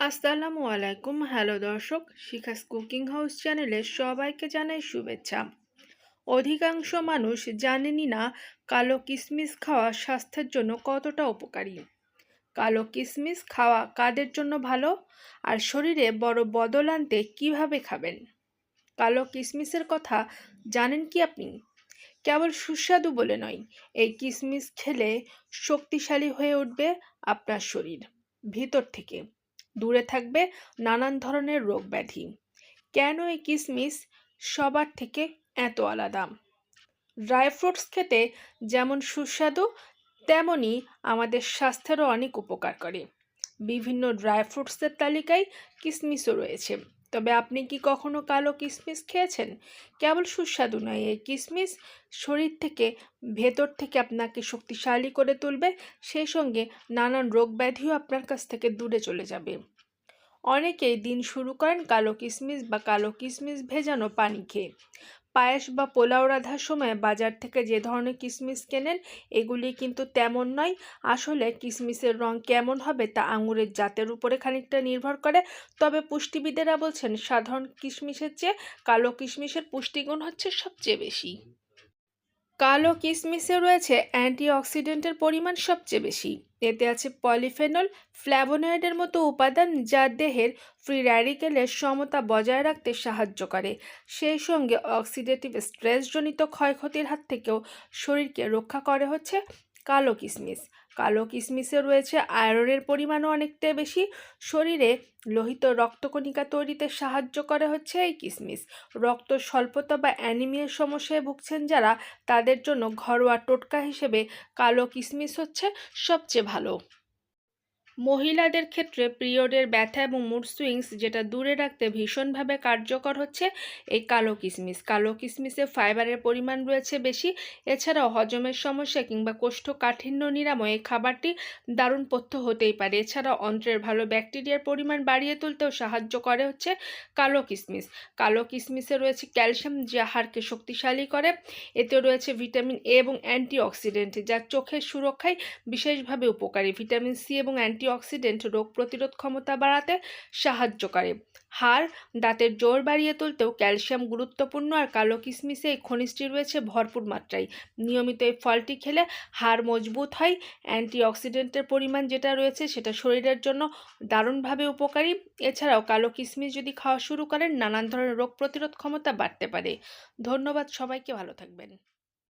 আসসালামু আলাইকুম। হ্যালো দর্শক, শিখাস কুকিং হাউস চ্যানেলে সবাইকে জানাই শুভেচ্ছা। অধিকাংশ মানুষ জানেনই না কালো কিশমিশ খাওয়া স্বাস্থ্যের জন্য কতটা উপকারী। কালো কিশমিশ খাওয়া কাদের জন্য ভালো? আর শরীরে বড় বদল আনতে কীভাবে খাবেন? কালো কিশমিশের কথা জানেন কি আপনি? কেবল সুস্বাদু বলে নয়, এই কিশমিশ খেলে শক্তিশালী হয়ে উঠবে আপনার শরীর ভিতর থেকে। দূরে থাকবে নানান ধরনের রোগ ব্যাধি। কেন এই কিসমিস? সবার থেকে এত আলাদা। ড্রাই ফ্রুটস খেতে যেমন সুস্বাদু তেমনই আমাদের স্বাস্থ্যেরও অনেক উপকার করে। বিভিন্ন ড্রাই ফ্রুটসের তালিকায় কিসমিসও রয়েছে। তবে আপনি কি কখনো কালো কিসমিস খেয়েছেন? কেবল সুস্বাদু নয়, এই কিসমিস শরীর থেকে, ভেতর থেকে আপনাকে শক্তিশালী করে তুলবে, সেই সঙ্গে নানান রোগ ব্যাধিও আপনার কাছ থেকে দূরে চলে যাবে। অনেকেই দিন শুরু করেন কালো কিসমিস বা কালো কিসমিস ভেজানো পানি খেয়ে। পায়েস বা পোলাও রাধার সময় বাজার থেকে যে ধরনের কিশমিশ কেনেন, এগুলি কিন্তু তেমন নয়। আসলে কিশমিশের রং কেমন হবে তা আঙুরের জাতের উপরে খানিকটা নির্ভর করে। তবে পুষ্টিবিদেরা বলছেন, সাধারণ কিশমিশের চেয়ে কালো কিশমিশের পুষ্টিগুণ হচ্ছে সবচেয়ে বেশি। কালো কিসমিসে রয়েছে অ্যান্টিঅক্সিডেন্টের পরিমাণ সবচেয়ে বেশি। এতে আছে পলিফেনল ফ্ল্যাভোনয়েডের মতো উপাদান যা দেহের ফ্রি র্যারিকেলের সমতা বজায় রাখতে সাহায্য করে। সেই সঙ্গে অক্সিডেটিভ স্ট্রেসজনিত ক্ষয়ক্ষতির হাত থেকেও শরীরকে রক্ষা করে হচ্ছে কালো কিশমিশ কালো কিশমিশে রয়েছে, আয়রনের পরিমাণও অনেকটাই বেশি। শরীরে লোহিত রক্তকণিকা তৈরিতে সাহায্য করে হচ্ছে এই কিশমিশ রক্ত স্বল্পতা বা অ্যানিমিয়ার সমস্যায় ভুগছেন যারা, তাদের জন্য ঘরোয়া টোটকা হিসেবে কালো কিশমিশ হচ্ছে সবচেয়ে ভালো। মহিলাদের ক্ষেত্রে পিরিয়ডের ব্যথা এবং মুড সুইংস যেটা দূরে রাখতে ভীষণভাবে কার্যকর হচ্ছে এই কালো কিশমিশ কালো কিশমিশে ফাইবারের পরিমাণ রয়েছে বেশি। এছাড়াও হজমের সমস্যা কিংবা কোষ্ঠকাঠিন্য নিরাময় এই খাবারটি দারুণ পথ্য হতেই পারে। এছাড়াও অন্ত্রের ভালো ব্যাকটেরিয়ার পরিমাণ বাড়িয়ে তুলতেও সাহায্য করে হচ্ছে কালো কিশমিশ কালো কিশমিশে রয়েছে ক্যালসিয়াম যা হাড়কে শক্তিশালী করে। এতে রয়েছে ভিটামিন এ এবং অ্যান্টিঅক্সিডেন্ট যা চোখের সুরক্ষায় বিশেষভাবে উপকারী। ভিটামিন সি এবং অ্যান্টি অ্যান্টিঅক্সিডেন্ট রোগ প্রতিরোধ ক্ষমতা বাড়াতে সাহায্য করে। হাড়, দাঁতের জোর বাড়িয়ে তুলতেও ক্যালসিয়াম গুরুত্বপূর্ণ আর কালো কিশমিশে এই খনিজটি রয়েছে ভরপুর মাত্রায়। নিয়মিত এই ফলটি খেলে হাড় মজবুত হয়। অ্যান্টিঅক্সিডেন্টের পরিমাণ যেটা রয়েছে সেটা শরীরের জন্য দারুণভাবে উপকারী। এছাড়াও কালো কিশমিশ যদি খাওয়া শুরু করেন, নানান ধরনের রোগ প্রতিরোধ ক্ষমতা বাড়তে পারে। ধন্যবাদ সবাইকে, ভালো থাকবেন।